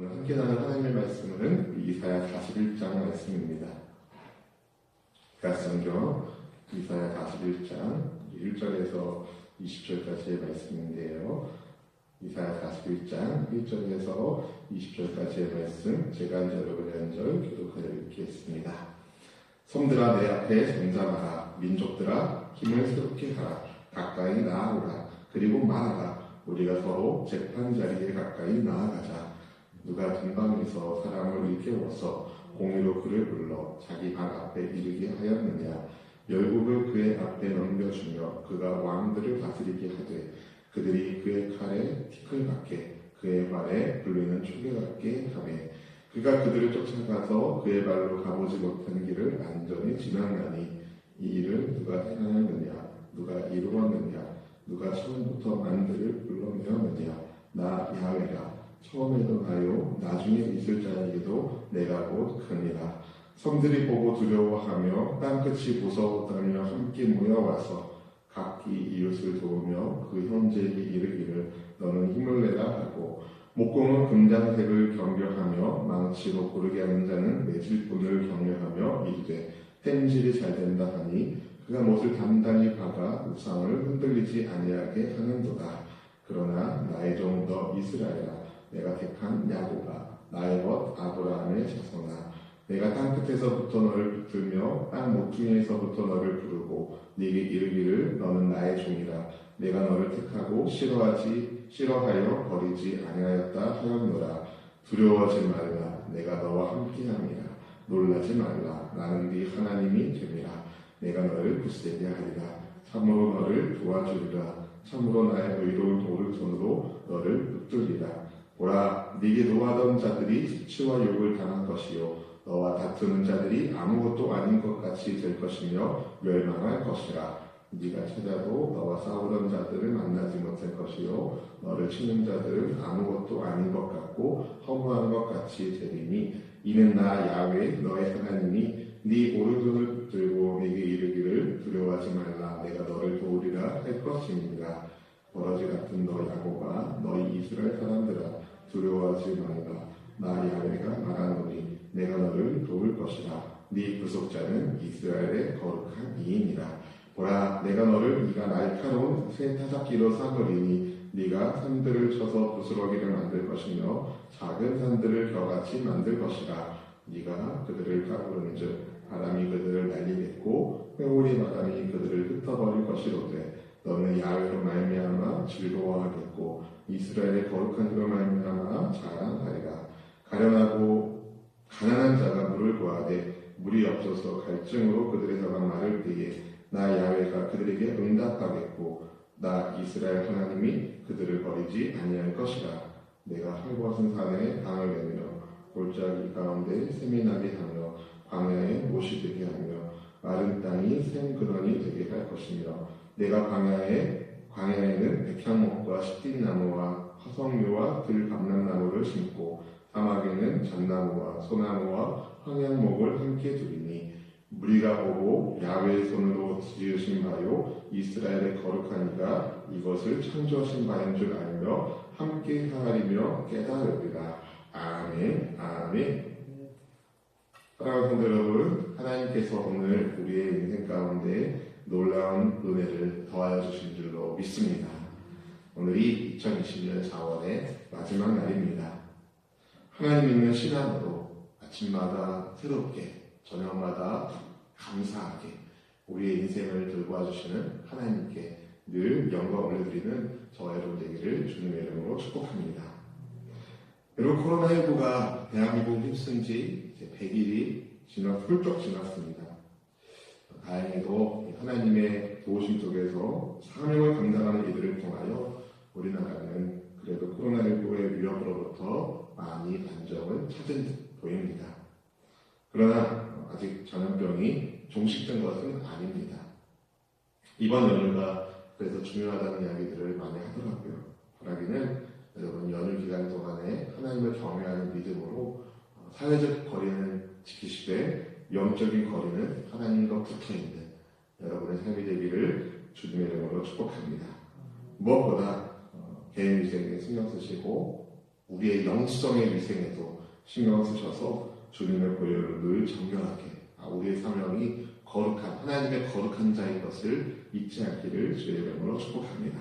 오늘 함께 나눈 하나님의 말씀은 이사야 41장 말씀입니다. 가성경 이사야 41장 1절에서 20절까지의 말씀인데요. 이사야 41장 1절에서 20절까지의 말씀 제가 한 절을 한절 기록하여 읽겠습니다. 섬들아 내 앞에 정잠하라 민족들아 힘을 새롭게 하라 가까이 나아오라 그리고 말하라 우리가 서로 재판 자리에 가까이 나아가자 누가 등방에서 사람을 일깨워서 공의로 그를 불러 자기 방 앞에 이르게 하였느냐. 열국을 그의 앞에 넘겨주며 그가 왕들을 다스리게 하되 그들이 그의 칼에 티끌 같게 그의 발에 불리는 초계 같게 하매 그가 그들을 쫓아가서 그의 발로 가보지 못한 길을 안전히 지나가니 이 일을 누가 행하였느냐. 누가 이루었느냐. 누가 처음부터 만들을 불러내었느냐. 나 야훼라 처음에도 나요 나중에 있을 자에게도 내가 곧 크니라 섬들이 보고 두려워하며 땅끝이 무서웠다며 함께 모여와서 각기 이웃을 도우며 그 형제에게 이르기를 너는 힘을 내라 하고 목공은 금장색을 경멸하며 망치로 고르게 하는 자는 매질 분을 경멸하며 이르되 땜질이 잘 된다 하니 그가 못을 단단히 박아 우상을 흔들리지 아니하게 하는도다. 그러나 나의 종 너 이스라엘아 내가 택한 야고가 나의 벗 아브라함의 자손아 내가 땅 끝에서부터 너를 붙들며 땅 모퉁이에서부터 너를 부르고 네게 이르기를 너는 나의 종이라. 내가 너를 택하고 싫어하지 싫어하여 버리지 아니하였다 하였노라. 두려워하지 말라. 내가 너와 함께함이라. 놀라지 말라. 나는 네 하나님이 됨이라. 내가 너를 굳세게 하리라. 참으로 너를 도와주리라. 참으로 나의 의로운 오른손으로 너를 붙들리라 보라 네게 노하던 자들이 수치와 욕을 당한 것이요. 너와 다투는 자들이 아무것도 아닌 것 같이 될 것이며 멸망할 것이라. 네가 찾아도 너와 싸우던 자들을 만나지 못할 것이요. 너를 치는 자들은 아무것도 아닌 것 같고 허무한 것 같이 되리니. 이는 나 야외 너의 하나님이 네 오른손을 붙들고 네게 이르기를 두려워하지 말라. 내가 너를 도우리라 할 것입니다. 버러지 같은 너 야고가 너희 이스라엘 사람들아 두려워하지 말라. 나 야외가 말하노니 내가 너를 도울 것이라. 네 구속자는 이스라엘의 거룩한 이인이라. 보라 내가 너를 네가 날카로운 새 타작기로 삼으리니 네가 산들을 쳐서 부스러기를 만들 것이며 작은 산들을 겨같이 만들 것이라. 네가 그들을 까부른즉 바람이 그들을 날리겠고 회오리 바람이 그들을 흩어버릴 것이로되 너는 야외로 말미암아 즐거워하겠고 이스라엘의 거룩한 이로 말미암아 자랑하리라. 가련하고 가난한 자가 물을 구하되 물이 없어서 갈증으로 그들의 혀가 마를 때에 나 야외가 그들에게 응답하겠고 나 이스라엘 하나님이 그들을 버리지 아니할 것이라. 내가 헐벗은 산에 강을 내며 골짜기 가운데 샘이 나게 하며 광야에 못이 되게 하며 마른 땅이 샘 근원이 되게 할 것이며 내가 광야에 광야에는 백향목과 시띠나무와 화석류와 들감람나무를 심고 사막에는 잣나무와 소나무와 황양목을 함께 두리니 무리가 보고 야외의 손으로 지으신 바요 이스라엘의 거룩한 이가 이것을 창조하신 바인 줄 알며 함께 하리며 깨달으리라. 아멘 아멘. 사랑하는 성도 여러분 하나님께서 오늘 우리의 인생 가운데 놀라운 은혜를 더하여 주신 줄로 믿습니다 오늘이 2020년 4월의 마지막 날입니다 하나님 있는 시간으로 아침마다 새롭게 저녁마다 감사하게 우리의 인생을 돌봐 주시는 하나님께 늘 영광을 드리는 저와 여러분 되기를 주님의 이름으로 축복합니다. 여러분 코로나19가 대한민국 힘쓴 지 이제 100일이 지나 훌쩍 지났습니다. 다행히도 하나님의 도우심 속에서 사명을 감당하는 이들을 통하여 우리나라는 그래도 코로나19의 위협으로부터 많이 안정을 찾은 듯 보입니다. 그러나 아직 전염병이 종식된 것은 아닙니다. 이번 연휴가 그래서 중요하다는 이야기들을 많이 하더라고요. 바라기는 여러분 연휴 기간 동안에 하나님을 경외하는 믿음으로 사회적 거리는 지키시되 영적인 거리는 하나님과 붙어 있는 여러분의 삶이 되기를 주님의 이름으로 축복합니다. 무엇보다 개인 위생에 신경 쓰시고 우리의 영성의 위생에도 신경 쓰셔서 주님의 보혈을 늘 정결하게 아, 우리의 사명이 거룩한 하나님의 거룩한 자인 것을 잊지 않기를 주의 이름으로 축복합니다.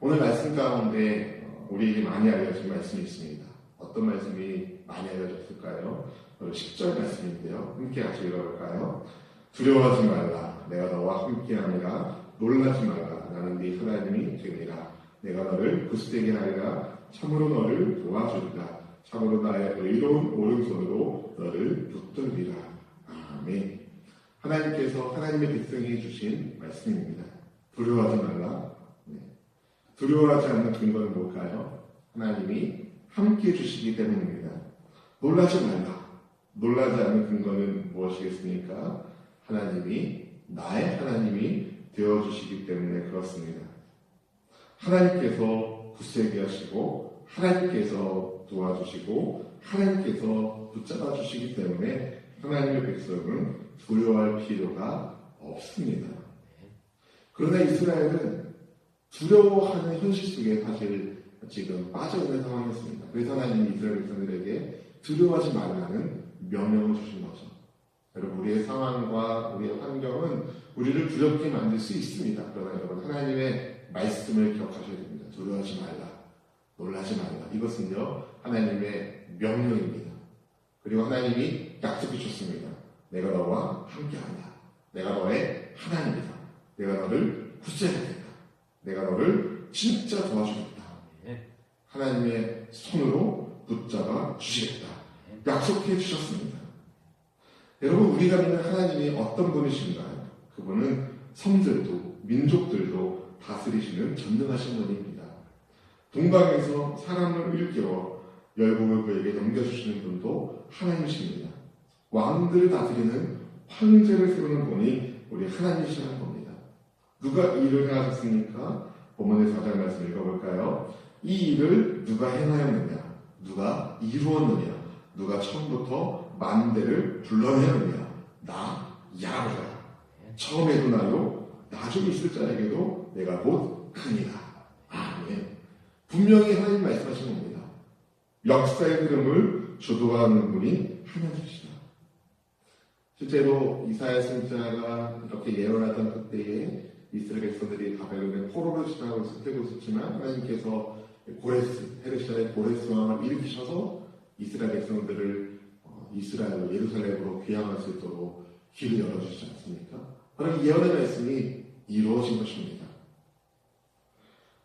오늘 말씀 가운데 어, 우리에게 많이 알려진 말씀이 있습니다. 어떤 말씀이 많이 알려졌을까요? 바로 10절 말씀인데요. 함께 같이 읽어볼까요? 두려워하지 말라. 내가 너와 함께하니라. 놀라지 말라. 나는 네 하나님이 되니라. 내가 너를 굳세게 하리라. 참으로 너를 도와주리라. 참으로 나의 의로운 오른손으로 너를 붙들리라. 아멘. 하나님께서 하나님의 백성이 주신 말씀입니다. 두려워하지 말라. 네. 두려워하지 않는 근거는 뭘까요? 하나님이 함께 해주시기 때문입니다. 놀라지 말라. 놀라지 않는 근거는 무엇이겠습니까? 하나님이 나의 하나님이 되어주시기 때문에 그렇습니다. 하나님께서 굳세게 하시고 하나님께서 도와주시고 하나님께서 붙잡아 주시기 때문에 하나님의 백성은 두려워할 필요가 없습니다. 그러나 이스라엘은 두려워하는 현실 속에 사실 지금 빠져 있는 상황이었습니다. 그래서 하나님이 이스라엘 백성들에게 두려워하지 말라는 명령을 주신 거죠. 여러분 우리의 상황과 우리의 환경은 우리를 두렵게 만들 수 있습니다. 그러나 여러분 하나님의 말씀을 기억하셔야 됩니다. 두려워하지 말라, 놀라지 말라. 이것은요 하나님의 명령입니다. 그리고 하나님이 약속해 주셨습니다. 내가 너와 함께한다. 내가 너의 하나님이다. 내가 너를 구제하겠다. 내가 너를 진짜 도와주겠다. 하나님의 손으로 붙잡아 주시겠다. 약속해 주셨습니다. 여러분 우리가 믿는 하나님이 어떤 분이신가요? 그분은 성들도 민족들도 다스리시는 전능하신 분입니다. 동방에서 사람을 일깨워 열국을 그에게 넘겨주시는 분도 하나님이십니다. 왕들을 다스리는 황제를 세우는 분이 우리 하나님이시라는 겁니다. 누가 이 일을 행하셨습니까? 본문의 4절 말씀 읽어볼까요? 이 일을 누가 행하였느냐? 누가 이루었느냐? 누가 처음부터 만대를 불러내느냐? 나 야훼라. 처음에도 나요, 나중에 있을 자에게도 내가 곧 크니라. 아멘. 분명히 하나님 말씀하신 겁니다. 역사의 흐름을 주도하는 분이 하나님이시다. 실제로 이사야 선지자가 이렇게 예언하던 그때에 이스라엘 백성들이 바벨론의 포로를 지나고 있고 있었지만 하나님께서 고레스, 페르시아의 고레스 왕을 일으키셔서 이스라엘 백성들을 어, 이스라엘로 예루살렘으로 귀향할 수 있도록 길을 열어주시지 않습니까? 이 예언의 말씀이 이루어진 것입니다.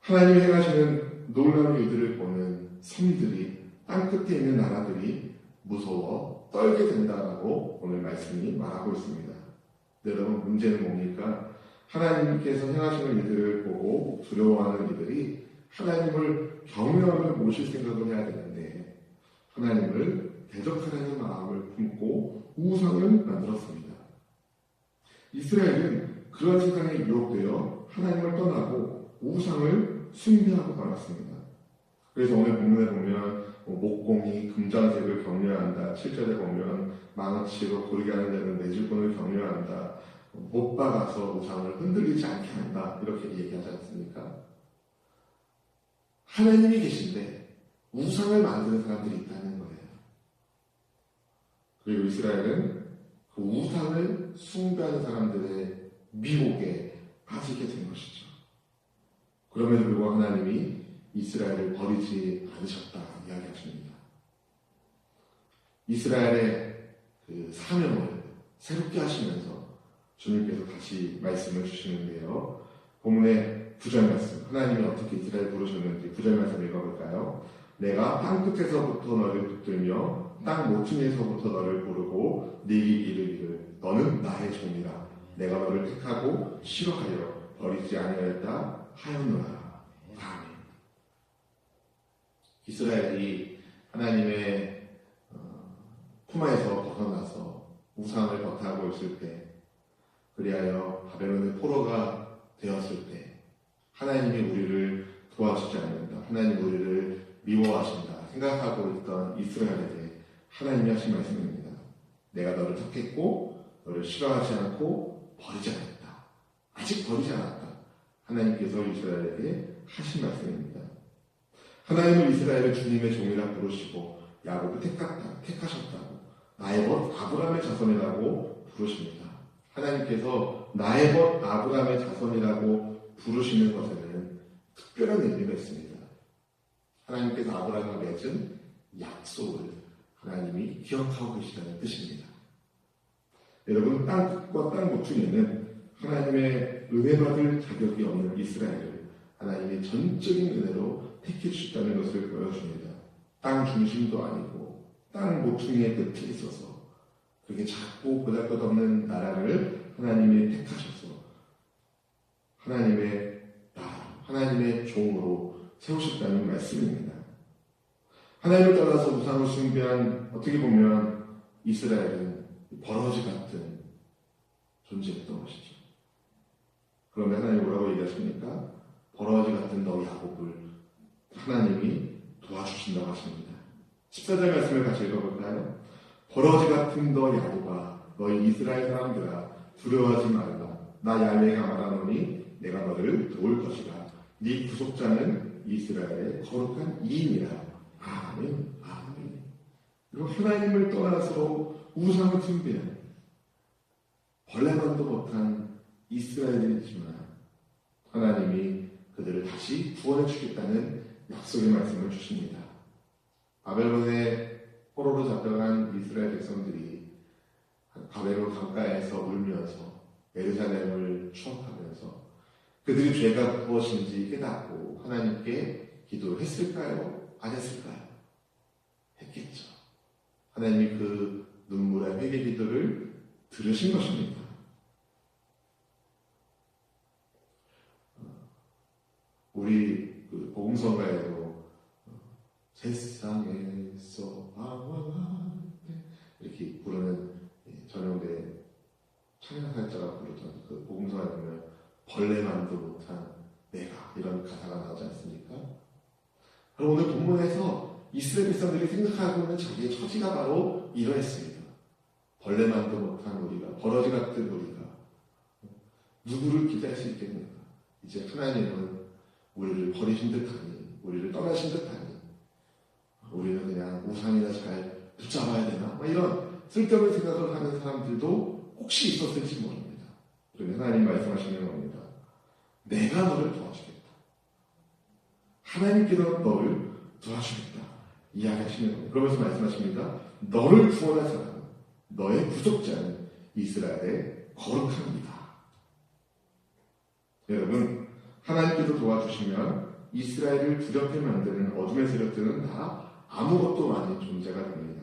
하나님이 행하시는 놀라운 일들을 보는 섬들이 땅끝에 있는 나라들이 무서워 떨게 된다라고 오늘 말씀이 말하고 있습니다. 네, 여러분 문제는 뭡니까? 하나님께서 행하시는 일들을 보고 두려워하는 이들이 하나님을 경외하며 모실 생각을 해야 되는데 하나님을 대적하려는 마음을 품고 우상을 만들었습니다. 이스라엘은 그런 세상에 유혹되어 하나님을 떠나고 우상을 숭배하고 말았습니다. 그래서 오늘 본문에 보면 뭐 목공이 금장색을 격려한다. 7절에 보면 망치로 고르게 하는 자는 내주권을 격려한다. 못 박아서 우상을 흔들리지 않게 한다. 이렇게 얘기하지 않습니까? 하나님이 계신데 우상을 만드는 사람들이 있다는 거예요. 그리고 이스라엘은 그 우상을 숭배하는 사람들의 미혹에 빠지게 된 것이죠. 그럼에도 불구하고 하나님이 이스라엘을 버리지 않으셨다 이야기하십니다. 이스라엘의 그 사명을 새롭게 하시면서 주님께서 다시 말씀을 주시는데요. 본문의 구절 말씀, 하나님이 어떻게 이스라엘 부르셨는지 구절 말씀 읽어볼까요? 내가 땅 끝에서부터 너를 붙들며 땅 모퉁이에서부터 너를 부르고 네게 이르기를 너는 나의 종이라 내가 너를 택하고 싫어하여 버리지 아니하였다 하였노라. 아멘. 이스라엘이 하나님의 어, 품에서 벗어나서 우상을 버타고 있을 때 그리하여 바벨론의 포로가 되었을 때 하나님이 우리를 도와주지 않는다. 하나님 우리를 미워하신다. 생각하고 있던 이스라엘에게 하나님이 하신 말씀입니다. 내가 너를 택했고 너를 싫어하지 않고 버리지 않았다. 아직 버리지 않았다. 하나님께서 이스라엘에게 하신 말씀입니다. 하나님은 이스라엘을 주님의 종이라 부르시고 야곱을 택했다, 택하셨다고 나의 벗 아브라함의 자손이라고 부르십니다. 하나님께서 나의 벗 아브라함의 자손이라고 부르시는 것에는 특별한 의미가 있습니다. 하나님께서 아브라함과 맺은 약속을 하나님이 기억하고 계시다는 뜻입니다. 여러분 땅과 땅 목중에는 하나님의 은혜 받을 자격이 없는 이스라엘을 하나님이 전적인 은혜로 택해 주셨다는 것을 보여줍니다. 땅 중심도 아니고 땅 모퉁이의 끝에 있어서 그렇게 작고 보잘것없는 나라를 하나님이 택하셔서 하나님의 나라, 하나님의 종으로 세우셨다는 말씀입니다. 하나님을 따라서 우상을 숭배한 어떻게 보면 이스라엘은 버러지 같은 존재였던 것이죠. 그런데 하나님 뭐라고 얘기하십니까? 버러지 같은 너 야곱을 하나님이 도와주신다고 하십니다. 14절 말씀을 같이 읽어볼까요? 버러지 같은 너 야곱아 너희 이스라엘 사람들아 두려워하지 말라 나 야외가 말하노니 내가 너를 도울 것이라 네 구속자는 이스라엘의 거룩한 이인이라 아멘 아멘 그리고 하나님을 떠나서 우상을 숭배한 벌레만도 못한 이스라엘이지만 하나님이 그들을 다시 구원해 주겠다는 약속의 말씀을 주십니다. 바벨론에 포로로 잡혀간 이스라엘 백성들이 바벨론 강가에서 울면서 예루살렘을 추억하면서 그들이 죄가 무엇인지 깨닫고 하나님께 기도했을까요? 안 했을까요? 했겠죠. 하나님이 그 눈물의 회개 기도를 들으신 것입니다. 우리 그 복음성가에도 세상에서 방황한데 이렇게 부르는 전용대 찬양사자가 부르던 그 복음성에 보면 벌레만도 못한 내가 이런 가사가 나오지 않습니까? 그럼 오늘 본문에서 이스라엘 백성들이 생각하고 있는 자기의 처지가 바로 이러했습니다. 벌레만도 못한 우리가 버러지 같은 우리가 누구를 기대할 수 있겠는가? 이제 하나님은 우리를 버리신 듯하니 우리를 떠나신 듯하니 우리는 그냥 우상이나 잘 붙잡아야 되나? 뭐 이런 쓸데없는 생각을 하는 사람들도 혹시 있었을지 모릅니다. 그런데 하나님 말씀하시는 겁니다. 내가 너를 도와주겠다. 하나님께서 너를 도와주겠다. 이야기하시는 겁니다. 그러면서 말씀하십니다. 너를 구원할 사람은 너의 구속자는 이스라엘의 거룩합니다. 여러분, 하나님께서 도와주시면 이스라엘을 두렵게 만드는 어둠의 세력들은 다 아무것도 아닌 존재가 됩니다.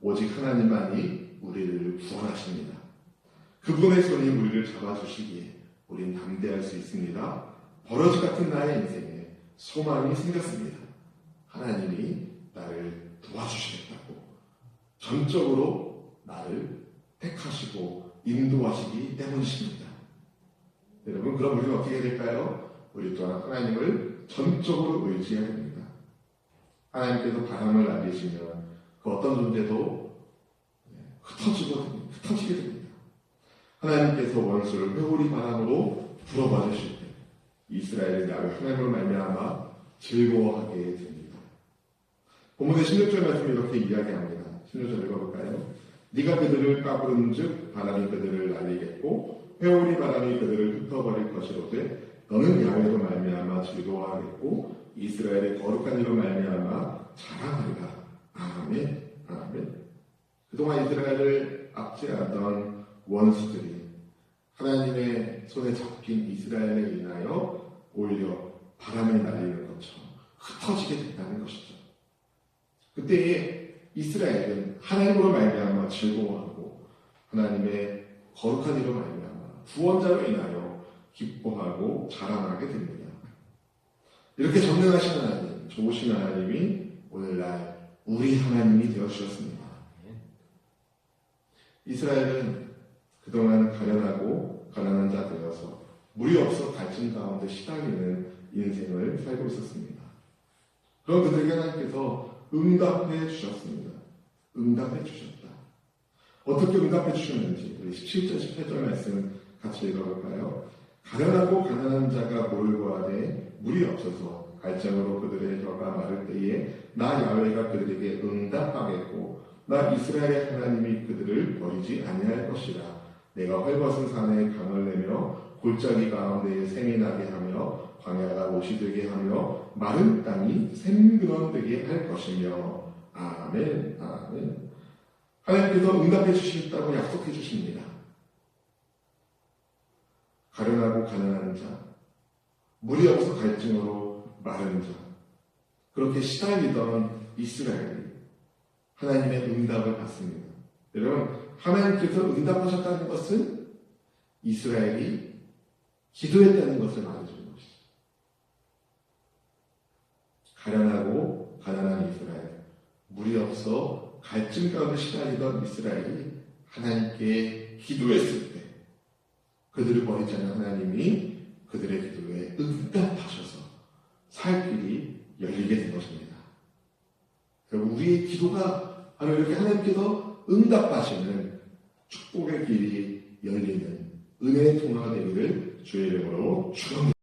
오직 하나님만이 우리를 구원하십니다. 그분의 손이 우리를 잡아주시기에 우린 담대할 수 있습니다. 버러지 같은 나의 인생에 소망이 생겼습니다. 하나님이 나를 도와주시겠다고 전적으로 나를 택하시고 인도하시기 때문이십니다. 여러분, 그럼 우리는 어떻게 해야 될까요? 우리 또한 하나님을 전적으로 의지해야 됩니다. 하나님께서 바람을 날리시면 그 어떤 존재도 흩어지고 흩어지게 됩니다. 하나님께서 원수를 회오리 바람으로 때 이스라엘의 나를 하나님을 말미암아 즐거워하게 됩니다. 본문의 16절 말씀이 이렇게 이야기합니다. 16절 읽어볼까요? 네가 그들을 까부른 즉 바람이 그들을 날리겠고 회오리 바람이 그들을 흩어버릴 것이로되 너는 야외로 말미암아 즐거워하겠고 이스라엘의 거룩한 이로 말미암아 자랑하리라. 아멘. 아멘. 그동안 이스라엘을 압제하던 원수들이 하나님의 손에 잡힌 이스라엘에 인하여 오히려 바람에 날리는 것처럼 흩어지게 된다는 것이죠. 그때에 이스라엘은 하나님으로 말미암아 즐거워하고 하나님의 거룩한 이로 말미암아 구원자로 인하여 기뻐하고 자랑하게 됩니다. 이렇게 전능하신 하나님, 좋으신 하나님이 오늘날 우리 하나님이 되어 주셨습니다. 이스라엘은 그동안 가련하고 가난한 자 되어서 물이 없어 갈증 가운데 시달리는 인생을 살고 있었습니다. 그런 그들에게 하나님께서 응답해 주셨습니다. 응답해 주셨다. 어떻게 응답해 주셨는지 우리 17절, 18절 말씀 같이 읽어볼까요? 가련하고 가난한 자가 몰고 하되 물이 없어서 갈증으로 그들의 혀가 마를 때에 나 야훼가 그들에게 응답하겠고 나 이스라엘의 하나님이 그들을 버리지 아니할 것이라 내가 헐벗은 산에 강을 내며 골짜기 가운데에 샘이 나게 하며 광야가 못이 되게 하며 마른 땅이 샘근원 되게 할 것이며. 아멘 아멘. 하나님께서 응답해 주시겠다고 약속해 주십니다. 가련하고 가난한 자 물이 없어 갈증으로 마른 자 그렇게 시달리던 이스라엘이 하나님의 응답을 받습니다. 여러분 하나님께서 응답하셨다는 것은 이스라엘이 기도했다는 것을 말해주는 것이죠. 가련하고 가난한 이스라엘, 물이 없어 갈증 가운데 시달리던 이스라엘이 하나님께 기도했을 때 그들을 버리지 않는 하나님이 그들의 기도에 응답하셔서 살 길이 열리게 된 것입니다. 그리고 우리의 기도가 바로 이렇게 하나님께서 응답하시는 축복의 길이 열리는 은혜의 통로가 되기를 주의 이름으로 축원합니다.